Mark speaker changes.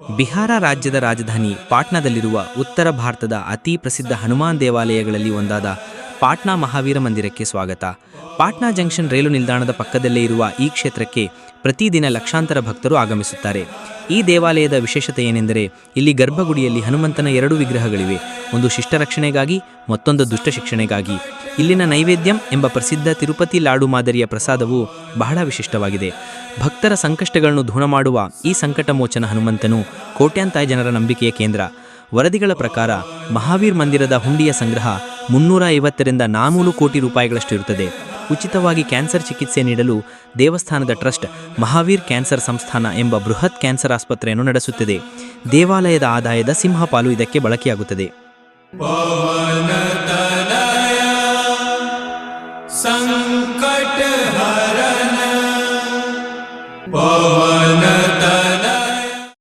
Speaker 1: ಬಿಹಾರ ರಾಜ್ಯದ ರಾಜಧಾನಿ ಪಾಟ್ನಾದಲ್ಲಿರುವ ಉತ್ತರ ಭಾರತದ ಅತಿ ಪ್ರಸಿದ್ಧ ಹನುಮಾನ್ ದೇವಾಲಯಗಳಲ್ಲಿ ಒಂದಾದ ಪಾಟ್ನಾ ಮಹಾವೀರ ಮಂದಿರಕ್ಕೆ ಸ್ವಾಗತ. ಪಾಟ್ನಾ ಜಂಕ್ಷನ್ ರೈಲು ನಿಲ್ದಾಣದ ಪಕ್ಕದಲ್ಲೇ ಇರುವ ಈ ಕ್ಷೇತ್ರಕ್ಕೆ ಪ್ರತಿದಿನ ಲಕ್ಷಾಂತರ ಭಕ್ತರು ಆಗಮಿಸುತ್ತಾರೆ. ಈ ದೇವಾಲಯದ ವಿಶೇಷತೆ ಏನೆಂದರೆ, ಇಲ್ಲಿ ಗರ್ಭಗುಡಿಯಲ್ಲಿ ಹನುಮಂತನ ಎರಡು ವಿಗ್ರಹಗಳಿವೆ. ಒಂದು ಶಿಷ್ಟ ರಕ್ಷಣೆಗಾಗಿ ಮತ್ತೊಂದು ದುಷ್ಟ ಶಿಕ್ಷಣೆಗಾಗಿ ಇಲ್ಲಿನ ನೈವೇದ್ಯಂ ಎಂಬ ಪ್ರಸಿದ್ಧ ತಿರುಪತಿ ಲಾಡು ಮಾದರಿಯ ಪ್ರಸಾದವು ಬಹಳ ವಿಶಿಷ್ಟವಾಗಿದೆ. ಭಕ್ತರ ಸಂಕಷ್ಟಗಳನ್ನು ಧೂಣ ಮಾಡುವ ಈ ಸಂಕಟ ಮೋಚನ ಹನುಮಂತನು ಕೋಟ್ಯಾಂತರ ಜನರ ನಂಬಿಕೆಯ ಕೇಂದ್ರ. ವರದಿಗಳ ಪ್ರಕಾರ ಮಹಾವೀರ್ ಮಂದಿರದ ಹುಂಡಿಯ ಸಂಗ್ರಹ ಮುನ್ನೂರ ಐವತ್ತರಿಂದ ನಾನೂರು ಕೋಟಿ ರೂಪಾಯಿಗಳಷ್ಟು ಇರುತ್ತದೆ. ಉಚಿತವಾಗಿ ಕ್ಯಾನ್ಸರ್ ಚಿಕಿತ್ಸೆ ನೀಡಲು ದೇವಸ್ಥಾನದ ಟ್ರಸ್ಟ್ ಮಹಾವೀರ್ ಕ್ಯಾನ್ಸರ್ ಸಂಸ್ಥಾನ ಎಂಬ ಬೃಹತ್ ಕ್ಯಾನ್ಸರ್ ಆಸ್ಪತ್ರೆಯನ್ನು ನಡೆಸುತ್ತಿದೆ. ದೇವಾಲಯದ ಆದಾಯದ ಸಿಂಹಪಾಲು ಇದಕ್ಕೆ ಬಳಕೆಯಾಗುತ್ತದೆ.
Speaker 2: संकट हरण पवन